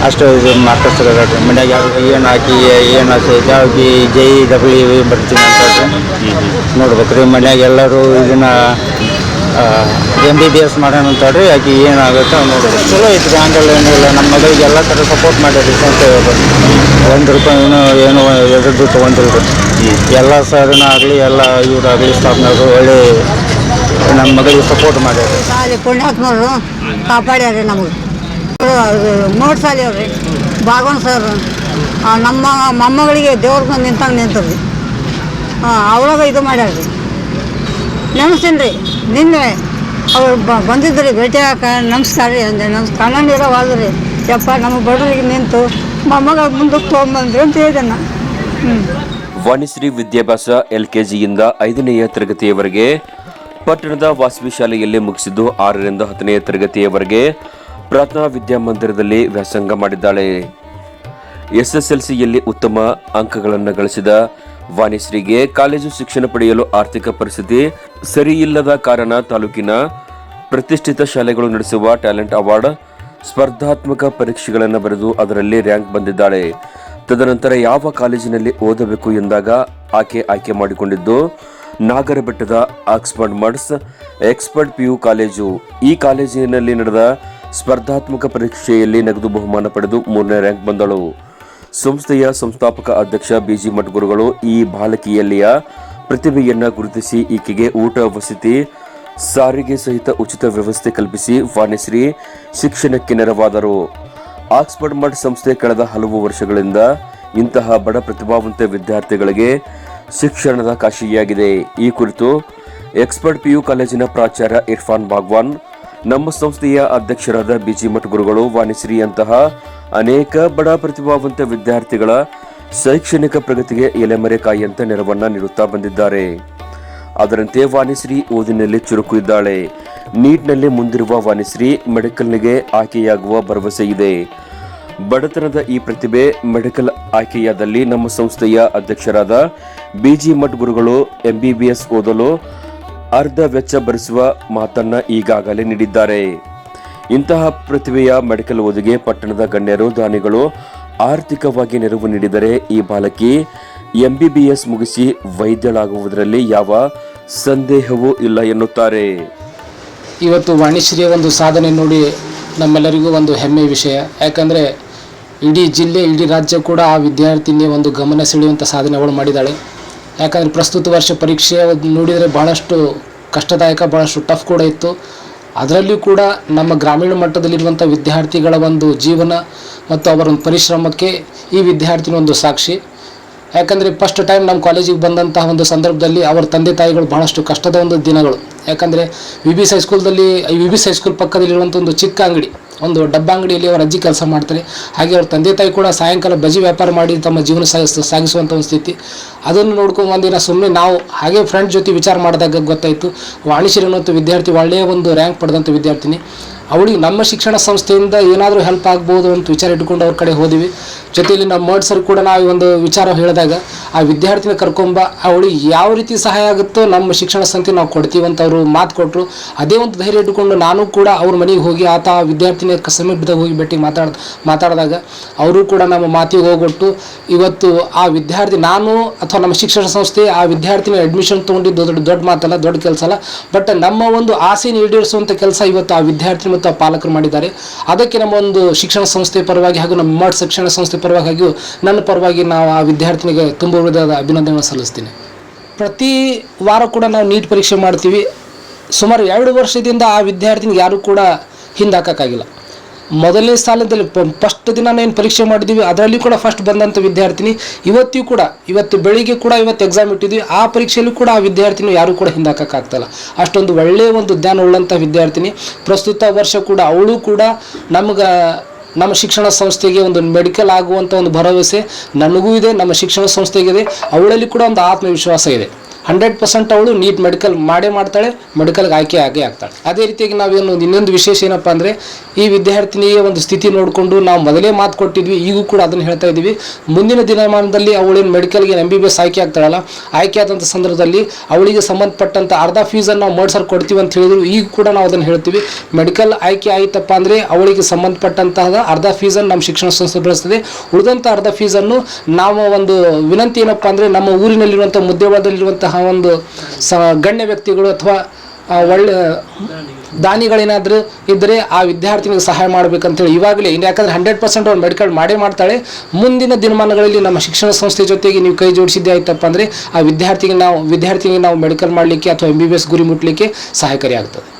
ಅಷ್ಟು ಇದು ಮಾರ್ಕಸ್ ರೀ ಮನ್ಯಾಗ ಯಾರು ಏನು ಹಾಕಿ ಏನು ಆಸೆ ಐತೆ ಆಕಿ ಜೈ ಡಬ್ಲ್ಯೂ ಬರ್ತೀನಿ ಅಂತ ಹೇಳ್ರಿ ನೋಡ್ಬೇಕು ರೀ ಮನ್ಯಾಗ ಎಲ್ಲರೂ ಇದನ್ನ ಎಂ ಬಿ ಬಿ ಎಸ್ ಮಾಡೋಣ ಅಂತೇಳಿ ಯಾಕೆ ಏನಾಗುತ್ತೆ ನೋಡಿದ್ರೆ ಚಲೋ ಐತ್ರಿ ಏನೂ ಏನಿಲ್ಲ ನಮ್ಮ ಮಗಳಿಗೆ ಎಲ್ಲ ಥರ ಸಪೋರ್ಟ್ ಮಾಡಿರಿ ಅಂತ ಹೇಳ್ಬೋದು. ಒಂದು ರೂಪಾಯಿನೂ ಏನು ಎರಡು ತೊಗೊಂಡಿಲ್ಲ ರೀ ಎಲ್ಲ ಸರ್ನ ಆಗಲಿ, ಎಲ್ಲ ಇವರಾಗಲಿ ಸ್ಟಾಫ್ನವರು ಒಳ್ಳೆ ನಮ್ಮ ಮಗಳಿಗೆ ಸಪೋರ್ಟ್ ಮಾಡ್ಯಾರ ಪುಣ್ಯಾತ್ಮರು ಕಾಪಾಡ್ಯಾರಿ ನಮಗೆ. ಮೂರು ಸಾಲಿ ಅವ್ರಿ, ಭಾಗವನ್ ಸರ್. ನಮ್ಮ ಮೊಮ್ಮಗಳಿಗೆ ದೇವ್ರಿಗೆ ನಿಂತಂಗೆ ನಿಂತದ್ರಿ ಹಾಂ ಇದು ಮಾಡ್ಯಾರ್ರಿ. ನೆನೆಸ್ತೀನಿ ರೀ. ನಿನ್ನೆ ಅವ್ರು ಬಂದಿದ್ರಿ ಭೇಟಿ ಹಾಕ ನಮಸ್ಕಾರ ಅಂದರೆ ನಮ್ಮ ಕಣ್ಣೀರ ಹೋದ್ರಿ ಯಪ್ಪ, ನಮ್ಮ ಬಡವರಿಗೆ ನಿಂತು ಮೊಮ್ಮಗ ಮುಂದಕ್ಕೆ ತೊಗೊಂಬಂದ್ರಿ ಅಂತ ಹೇಳಿದೆ ನಾನು ವಾಣಿಶ್ರೀ ವಿದ್ಯಾಭ್ಯಾಸ ಜಿಯಿಂದ ಐದನೆಯ ತರಗತಿಯವರೆಗೆ ಪಟ್ಟಣದ ವಾಸವಿ ಶಾಲೆಯಲ್ಲಿ ಮುಗಿಸಿದ್ದು ಆರರಿಂದ ಹತ್ತನೆಯ ತರಗತಿಯವರೆಗೆ ಪ್ರಾರ್ಥನಾ ವಿದ್ಯಾಮಂದಿರದಲ್ಲಿ ವ್ಯಾಸಂಗ ಮಾಡಿದ್ದಾಳೆ. ಎಸ್ಎಸ್ಎಲ್ಸಿಯಲ್ಲಿ ಉತ್ತಮ ಅಂಕಗಳನ್ನು ಗಳಿಸಿದ ವಾಣಿಶ್ರೀಗೆ ಕಾಲೇಜು ಶಿಕ್ಷಣ ಪಡೆಯಲು ಆರ್ಥಿಕ ಪರಿಸ್ಥಿತಿ ಸರಿಯಿಲ್ಲದ ಕಾರಣ ತಾಲೂಕಿನ ಪ್ರತಿಷ್ಠಿತ ಶಾಲೆಗಳು ನಡೆಸುವ ಟ್ಯಾಲೆಂಟ್ ಅವಾರ್ಡ್ ಸ್ಪರ್ಧಾತ್ಮಕ ಪರೀಕ್ಷೆಗಳನ್ನು ಬರೆದು ಅದರಲ್ಲಿ ರ್ಯಾಂಕ್ ಬಂದಿದ್ದಾಳೆ. ತದನಂತರ ಯಾವ ಕಾಲೇಜಿನಲ್ಲಿ ಓದಬೇಕು ಎಂದಾಗ ಆಕೆ ಆಯ್ಕೆ ಮಾಡಿಕೊಂಡಿದ್ದು, ನಾಗರಬೆಟ್ಟದ Oxford ಮಡ್ಸ್ expert P U college. ಈ ಕಾಲೇಜಿನಲ್ಲಿ ನಡೆದ ಸ್ಪರ್ಧಾತ್ಮಕ ಪರೀಕ್ಷೆಯಲ್ಲಿ ನಗದು ಬಹುಮಾನ ಪಡೆದು ಮೂರನೇ ರ್ಯಾಂಕ್ ಬಂದಳು. ಸಂಸ್ಥೆಯ ಸಂಸ್ಥಾಪಕ ಅಧ್ಯಕ್ಷ ಬಿಜಿ ಮಠಗುರುಗಳು ಈ ಬಾಲಕಿಯಲ್ಲಿಯ ಪ್ರತಿಭೆಯನ್ನು ಗುರುತಿಸಿ ಈಕೆಗೆ ಊಟ ವಸತಿ, ಸಾರಿಗೆ ಸಹಿತ ಉಚಿತ ವ್ಯವಸ್ಥೆ ಕಲ್ಪಿಸಿ ವಾಣಿಶ್ರೀ ಶಿಕ್ಷಣಕ್ಕೆ ನೆರವಾದರು. ಆಕ್ಸ್ಫರ್ಡ್ ಮಠ್ ಸಂಸ್ಥೆ ಕಳೆದ ಹಲವು ವರ್ಷಗಳಿಂದ ಇಂತಹ ಬಡ ಪ್ರತಿಭಾವಂತ ವಿದ್ಯಾರ್ಥಿಗಳಿಗೆ ಶಿಕ್ಷಣದ ಕಾಶಿಯಾಗಿದೆ. ಈ ಕುರಿತು ಎಕ್ಸ್ಪರ್ಟ್ ಪಿಯು ಕಾಲೇಜಿನ ಪ್ರಾಚಾರ್ಯ ಇರ್ಫಾನ್ ಬಾಗ್ವಾನ್, ನಮ್ಮ ಸಂಸ್ಥೆಯ ಅಧ್ಯಕ್ಷರಾದ ಬಿಜಿ ಮಠ್ ಗುರುಗಳು ವಾಣಿಶ್ರೀಯಂತಹ ಅನೇಕ ಬಡ ಪ್ರತಿಭಾವಂತ ವಿದ್ಯಾರ್ಥಿಗಳ ಶೈಕ್ಷಣಿಕ ಪ್ರಗತಿಗೆ ಎಲೆಮರೆ ಕಾಯಿಯಂತ ನೆರವನ್ನ ನೀಡುತ್ತಾ ಬಂದಿದ್ದಾರೆ. ಅದರಂತೆ ವಾಣಿಶ್ರೀ ಓದಿನಲ್ಲಿ ಚುರುಕು ಇದ್ದಾಳೆ ನೀಟ್ನಲ್ಲಿ ಮುಂದಿರುವ ವಾಣಿಶ್ರೀ ಮೆಡಿಕಲ್ನಿಗೆ ಆಯ್ಕೆಯಾಗುವ ಭರವಸೆ ಇದೆ. ಬಡತನದ ಈ ಪ್ರತಿಭೆ ಮೆಡಿಕಲ್ ಆಯ್ಕೆಯಾದಲ್ಲಿ ನಮ್ಮ ಸಂಸ್ಥೆಯ ಅಧ್ಯಕ್ಷರಾದ ಬಿಜಿ ಮಠ್ ಗುರುಗಳು ಎಂಬಿಬಿಎಸ್ ಓದಲು ಅರ್ಧ ವೆಚ್ಚ ಭರಿಸುವ ಮಾತನ್ನ ಈಗಾಗಲೇ ನೀಡಿದ್ದಾರೆ. ಇಂತಹ ಪ್ರತಿಭೆಯ ಮೆಡಿಕಲ್ ಓದಿಗೆ ಪಟ್ಟಣದ ಗಣ್ಯರು, ದಾನಿಗಳು ಆರ್ಥಿಕವಾಗಿ ನೆರವು ನೀಡಿದರೆ ಈ ಬಾಲಕಿ ಎಂಬಿಬಿಎಸ್ ಮುಗಿಸಿ ವೈದ್ಯಳಾಗುವುದರಲ್ಲಿ ಯಾವ ಸಂದೇಹವೂ ಇಲ್ಲ ಎನ್ನುತ್ತಾರೆ. ಇವತ್ತು ವಾಣಿಶ್ರೀಯ ಒಂದು ಸಾಧನೆ ನೋಡಿ ನಮ್ಮೆಲ್ಲರಿಗೂ ಒಂದು ಹೆಮ್ಮೆ ವಿಷಯ. ಯಾಕಂದರೆ ಇಡೀ ಜಿಲ್ಲೆ, ಇಡೀ ರಾಜ್ಯ ಕೂಡ ಆ ವಿದ್ಯಾರ್ಥಿನಿಯ ಒಂದು ಗಮನ ಸೆಳೆಯುವಂಥ ಸಾಧನೆ ಅವಳು ಮಾಡಿದ್ದಾಳೆ ಯಾಕಂದರೆ ಪ್ರಸ್ತುತ ವರ್ಷ ಪರೀಕ್ಷೆ ನೋಡಿದರೆ ಭಾಳಷ್ಟು ಕಷ್ಟದಾಯಕ ಭಾಳಷ್ಟು ಟಫ್ ಕೂಡ ಇತ್ತು. ಅದರಲ್ಲಿಯೂ ಕೂಡ ನಮ್ಮ ಗ್ರಾಮೀಣ ಮಟ್ಟದಲ್ಲಿರುವಂಥ ವಿದ್ಯಾರ್ಥಿಗಳ ಒಂದು ಜೀವನ ಮತ್ತು ಅವರ ಒಂದು ಪರಿಶ್ರಮಕ್ಕೆ ಈ ವಿದ್ಯಾರ್ಥಿನಿ ಒಂದು ಸಾಕ್ಷಿ. ಯಾಕಂದರೆ ಫಸ್ಟ್ ಟೈಮ್ ನಮ್ಮ ಕಾಲೇಜಿಗೆ ಬಂದಂತಹ ಒಂದು ಸಂದರ್ಭದಲ್ಲಿ ಅವರ ತಂದೆ ತಾಯಿಗಳು ಬಹಳಷ್ಟು ಕಷ್ಟದ ಒಂದು ದಿನಗಳು. ಯಾಕಂದರೆ ವಿ ಬಿ ಹೈಸ್ಕೂಲ್ದಲ್ಲಿ ಸ್ಕೂಲ್ದಲ್ಲಿ ವಿ ಬಿ ಹೈಸ್ಕೂಲ್ ಪಕ್ಕದಲ್ಲಿರುವಂಥ ಒಂದು ಚಿಕ್ಕ ಅಂಗಡಿ. ಒಂದು ಡಬ್ಬ ಅಂಗಡಿಯಲ್ಲಿ ಅವರ ಅಜ್ಜಿ ಕೆಲಸ ಮಾಡ್ತಾರೆ. ಹಾಗೆ ಅವ್ರ ತಂದೆ ತಾಯಿ ಕೂಡ ಸಾಯಂಕಾಲ ಬಜಿ ವ್ಯಾಪಾರ ಮಾಡಿ ತಮ್ಮ ಜೀವನ ಸಾಗಿಸ್ ಸಾಗಿಸುವಂಥ ಒಂದು ಸ್ಥಿತಿ. ಅದನ್ನು ನೋಡ್ಕೊಂಡು ಒಂದಿನ ಸುಮ್ಮನೆ ನಾವು ಹಾಗೆ ಫ್ರೆಂಡ್ ಜೊತೆ ವಿಚಾರ ಮಾಡಿದಾಗ ಗೊತ್ತಾಯಿತು ವಾಣಿಶ್ರೀ ಅನ್ನೋಂಥ ವಿದ್ಯಾರ್ಥಿ ಒಳ್ಳೆಯ ಒಂದು ರ್ಯಾಂಕ್ ಪಡೆದಂಥ ವಿದ್ಯಾರ್ಥಿನಿ. ಅವಳಿಗೆ ನಮ್ಮ ಶಿಕ್ಷಣ ಸಂಸ್ಥೆಯಿಂದ ಏನಾದರೂ ಹೆಲ್ಪ್ ಆಗ್ಬೋದು ಅಂತ ವಿಚಾರ ಇಟ್ಕೊಂಡು ಅವ್ರ ಕಡೆ ಹೋದಿವಿ. ಜೊತೆಯಲ್ಲಿ ನಮ್ಮ ಮರ್ಡ್ ಸರ್ ಕೂಡ ನಾವು ಒಂದು ವಿಚಾರ ಹೇಳಿದಾಗ, ಆ ವಿದ್ಯಾರ್ಥಿನ ಕರ್ಕೊಂಬ, ಅವಳಿಗೆ ಯಾವ ರೀತಿ ಸಹಾಯ ಆಗುತ್ತೋ ನಮ್ಮ ಶಿಕ್ಷಣ ಸಂಸ್ಥೆ ನಾವು ಕೊಡ್ತೀವಿ ಅಂತ ಅವರು ಮಾತು ಕೊಟ್ಟರು ಅದೇ ಒಂದು ಧೈರ್ಯ ಇಟ್ಟುಕೊಂಡು ನಾನು ಕೂಡ ಅವ್ರ ಮನೆಗೆ ಹೋಗಿ ಆತ ಆ ವಿದ್ಯಾರ್ಥಿನಿಯ ಕ- ಸಮೀಪದಾಗ ಹೋಗಿ ಭೇಟಿ ಮಾತಾಡ, ಮಾತಾಡಿದಾಗ ಅವರು ಕೂಡ ನಮ್ಮ ಮಾತಿಗೆ ಹೋಗೊಟ್ಟು ಇವತ್ತು ಆ ವಿದ್ಯಾರ್ಥಿ ನಾನು ಅಥವಾ ನಮ್ಮ ಶಿಕ್ಷಣ ಸಂಸ್ಥೆ ಆ ವಿದ್ಯಾರ್ಥಿನ ಅಡ್ಮಿಷನ್ ತೊಗೊಂಡಿದ್ದು ದೊಡ್ಡ ದೊಡ್ಡ ಮಾತಲ್ಲ, ದೊಡ್ಡ ಕೆಲಸ ಅಲ್ಲ ಬಟ್ ನಮ್ಮ ಒಂದು ಆಸೆನ ಈಡೇರಿಸುವಂಥ ಕೆಲಸ ಇವತ್ತು ಆ ವಿದ್ಯಾರ್ಥಿ ಮತ್ತು ಆ ಪಾಲಕರು ಮಾಡಿದ್ದಾರೆ. ಅದಕ್ಕೆ ನಮ್ಮ ಒಂದು ಶಿಕ್ಷಣ ಸಂಸ್ಥೆ ಪರವಾಗಿ ಹಾಗೂ ನಮ್ಮ ಮಠ ಶಿಕ್ಷಣ ಸಂಸ್ಥೆ ಪರವಾಗಿ ಹಾಗೂ ನನ್ನ ಪರವಾಗಿ ನಾವು ಆ ವಿದ್ಯಾರ್ಥಿನಿಗೆ ತುಂಬ ಹೃದಯದ ಅಭಿನಂದನೆ ಸಲ್ಲಿಸ್ತೀನಿ. ಪ್ರತಿ ವಾರ ಕೂಡ ನಾವು ನೀಟ್ ಪರೀಕ್ಷೆ ಮಾಡ್ತೀವಿ. ಸುಮಾರು ಎರಡು ವರ್ಷದಿಂದ ಆ ವಿದ್ಯಾರ್ಥಿನಿಗೆ ಯಾರೂ ಕೂಡ ಹಿಂದಾಕಾಗಿಲ್ಲ ಮೊದಲನೇ ಸಾಲದಲ್ಲಿ ಫಸ್ಟ್ ದಿನ ಏನು ಪರೀಕ್ಷೆ ಮಾಡಿದ್ದೀವಿ ಅದರಲ್ಲಿ ಕೂಡ ಫಸ್ಟ್ ಬಂದಂಥ ವಿದ್ಯಾರ್ಥಿನಿ. ಇವತ್ತಿಗೂ ಕೂಡ, ಇವತ್ತು ಬೆಳಿಗ್ಗೆ ಕೂಡ ಇವತ್ತು ಎಕ್ಸಾಮ್ ಇಟ್ಟಿದ್ವಿ ಆ ಪರೀಕ್ಷೆಯಲ್ಲೂ ಕೂಡ ಆ ವಿದ್ಯಾರ್ಥಿನಿ ಯಾರು ಕೂಡ ಹಿಂದಾಕಕ್ಕಾಗ್ತಲ್ಲ ಅಷ್ಟೊಂದು ಒಳ್ಳೆಯ ಒಂದು ಜ್ಞಾನ ಉಳ್ಳಂಥ ವಿದ್ಯಾರ್ಥಿನಿ. ಪ್ರಸ್ತುತ ವರ್ಷ ಕೂಡ ಅವಳು ಕೂಡ ನಮ್ಗೆ ನಮ್ಮ ಶಿಕ್ಷಣ ಸಂಸ್ಥೆಗೆ ಒಂದು ಮೆಡಿಕಲ್ ಆಗುವಂಥ ಒಂದು ಭರವಸೆ ನನಗೂ ಇದೆ, ನಮ್ಮ ಶಿಕ್ಷಣ ಸಂಸ್ಥೆಗಿದೆ. ಅವಳಲ್ಲಿ ಕೂಡ ಒಂದು ಆತ್ಮವಿಶ್ವಾಸ ಇದೆ. ಹಂಡ್ರೆಡ್ ಪರ್ಸೆಂಟ್ ಅವಳು ನೀಟ್ ಮೆಡಿಕಲ್ ಮಾಡೇ ಮಾಡ್ತಾಳೆ, ಮೆಡಿಕಲ್ಗೆ ಆಯ್ಕೆ ಆಗೇ ಆಗ್ತಾಳೆ. ಅದೇ ರೀತಿಯಾಗಿ ನಾವೇನು ಇನ್ನೊಂದು ವಿಶೇಷ ಏನಪ್ಪ ಅಂದರೆ, ಈ ವಿದ್ಯಾರ್ಥಿನಿಯ ಒಂದು ಸ್ಥಿತಿ ನೋಡಿಕೊಂಡು ನಾವು ಮೊದಲೇ ಮಾತು ಕೊಟ್ಟಿದ್ವಿ, ಈಗೂ ಕೂಡ ಅದನ್ನು ಹೇಳ್ತಾ ಇದ್ದೀವಿ. ಮುಂದಿನ ದಿನಮಾನದಲ್ಲಿ ಅವಳೇನು ಮೆಡಿಕಲ್ಗೆ ಎಂ ಬಿ ಬಿ ಎಸ್ ಆಯ್ಕೆ ಆಗ್ತಾಳಲ್ಲ, ಆಯ್ಕೆ ಆದಂಥ ಸಂದರ್ಭದಲ್ಲಿ ಅವಳಿಗೆ ಸಂಬಂಧಪಟ್ಟಂಥ ಅರ್ಧ ಫೀಸನ್ನು ನಾವು ಮೋಡ್ಸರ್ ಕೊಡ್ತೀವಿ ಅಂತ ಹೇಳಿದ್ರು, ಈಗ ಕೂಡ ನಾವು ಅದನ್ನು ಹೇಳ್ತೀವಿ. ಮೆಡಿಕಲ್ ಆಯ್ಕೆ ಆಯಿತಪ್ಪ ಅಂದರೆ ಅವಳಿಗೆ ಸಂಬಂಧಪಟ್ಟಂತಹ ಅರ್ಧ ಫೀಸನ್ನು ನಮ್ಮ ಶಿಕ್ಷಣ ಸಂಸ್ಥೆ ಬೆಳೆಸ್ತದೆ. ಉಳಿದಂಥ ಅರ್ಧ ಫೀಸನ್ನು ನಾವು ಒಂದು ವಿನಂತಿ ಏನಪ್ಪ ಅಂದರೆ ನಮ್ಮ ಊರಿನಲ್ಲಿರುವಂಥ ಮುದ್ದೇವಾಡದಲ್ಲಿರುವಂತಹ ಒಂದು ಸ ಗಣ್ಯ ವ್ಯಕ್ತಿಗಳು ಅಥವಾ ಒಳ್ಳೆ ದಾನಿಗಳೇನಾದರೂ ಇದ್ದರೆ ಆ ವಿದ್ಯಾರ್ಥಿನಿಗೆ ಸಹಾಯ ಮಾಡಬೇಕಂತೇಳಿ ಇವಾಗಲೇ, ಇನ್ನು ಯಾಕಂದರೆ ಹಂಡ್ರೆಡ್ ಪರ್ಸೆಂಟ್ ಅವ್ರು ಮೆಡಿಕಲ್ ಮಾಡೇ ಮಾಡ್ತಾಳೆ. ಮುಂದಿನ ದಿನಮಾನಗಳಲ್ಲಿ ನಮ್ಮ ಶಿಕ್ಷಣ ಸಂಸ್ಥೆ ಜೊತೆಗೆ ನೀವು ಕೈ ಜೋಡಿಸಿದ್ದೆ ಆಯ್ತಪ್ಪ ಅಂದರೆ ಆ ವಿದ್ಯಾರ್ಥಿಗೆ ನಾವು ವಿದ್ಯಾರ್ಥಿಗೆ ನಾವು ಮೆಡಿಕಲ್ ಮಾಡಲಿಕ್ಕೆ ಅಥವಾ ಎಂ ಬಿ ಬಿ ಎಸ್ ಗುರಿ ಮುಟ್ಟಲಿಕ್ಕೆ ಸಹಾಯಕಾರಿ ಆಗ್ತದೆ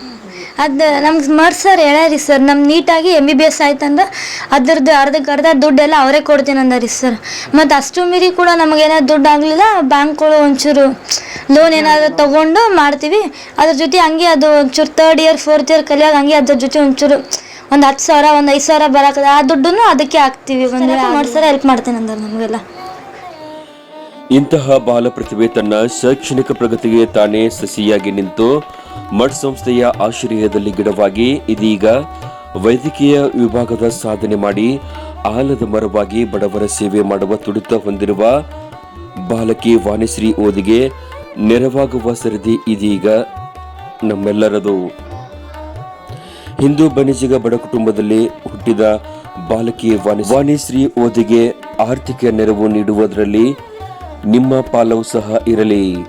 ಅದು ನಮ್ಗೆ ಮರ್ ಸರ್ ಹೇಳ್ಯಾರಿ ಸರ್ ನಮ್ಮ ನೀಟಾಗಿ ಎಂ ಬಿ ಬಿ ಎಸ್ ಆಯ್ತಂದ್ರೆ ಅದ್ರದ್ದು ಅರ್ಧಕ್ಕೆ ಅರ್ಧ ದುಡ್ಡೆಲ್ಲ ಅವರೇ ಕೊಡ್ತೀನಿ ಅಂದಾರಿ ಸರ್. ಮತ್ತು ಅಷ್ಟು ಮೀರಿ ಕೂಡ ನಮಗೇನಾದ್ರು ದುಡ್ಡು ಆಗಲಿಲ್ಲ ಬ್ಯಾಂಕ್ಗಳು ಒಂಚೂರು ಲೋನ್ ಏನಾದರೂ ತೊಗೊಂಡು ಮಾಡ್ತೀವಿ. ಅದ್ರ ಜೊತೆ ಹಂಗೆ ಅದು ಒಂಚೂರು ತರ್ಡ್ ಇಯರ್ ಫೋರ್ತ್ ಇಯರ್ ಕಲಿಯಾಗ ಹಂಗೆ ಅದ್ರ ಜೊತೆ ಒಂಚೂರು ಒಂದು ಹತ್ತು ಸಾವಿರ ಒಂದು ಐದು ಸಾವಿರ ಬರಕದ ಆ ದುಡ್ಡನ್ನು ಅದಕ್ಕೆ ಹಾಕ್ತೀವಿ. ಒಂದು ಮಾಡ್ಸಾರ ಸರ್ ಹೆಲ್ಪ್ ಮಾಡ್ತೇನೆ ಅಂದ್ರೆ ನಮಗೆಲ್ಲ. ಇಂತಹ ಬಾಲ ಪ್ರತಿಭೆ ತನ್ನ ಶೈಕ್ಷಣಿಕ ಪ್ರಗತಿಗೆ ತಾನೇ ಸಸಿಯಾಗಿ ನಿಂತು ಮಠ್ ಸಂಸ್ಥೆಯ ಆಶ್ರಯದಲ್ಲಿ ಗಿಡವಾಗಿ ಇದೀಗ ವೈದ್ಯಕೀಯ ವಿಭಾಗದ ಸಾಧನೆ ಮಾಡಿ ಆಲದ ಮರವಾಗಿ ಬಡವರ ಸೇವೆ ಮಾಡುವ ತುಡಿತ ಹೊಂದಿರುವ ಬಾಲಕಿ ವಾಣಿಶ್ರೀ ಓದಿಗೆ ನೆರವಾಗುವ ಸರದಿ ಇದೀಗ ನಮ್ಮೆಲ್ಲರದು. ಹಿಂದೂ ಬಣಿಜಿಗ ಬಡ ಕುಟುಂಬದಲ್ಲಿ ಹುಟ್ಟಿದ ಬಾಲಕಿ ವಾಣಿ ವಾಣಿಶ್ರೀ ಓದಿಗೆ ಆರ್ಥಿಕ ನೆರವು ನೀಡುವುದರಲ್ಲಿ ನಿಮ್ಮ ಪಾಲವು ಸಹ ಇರಲಿ.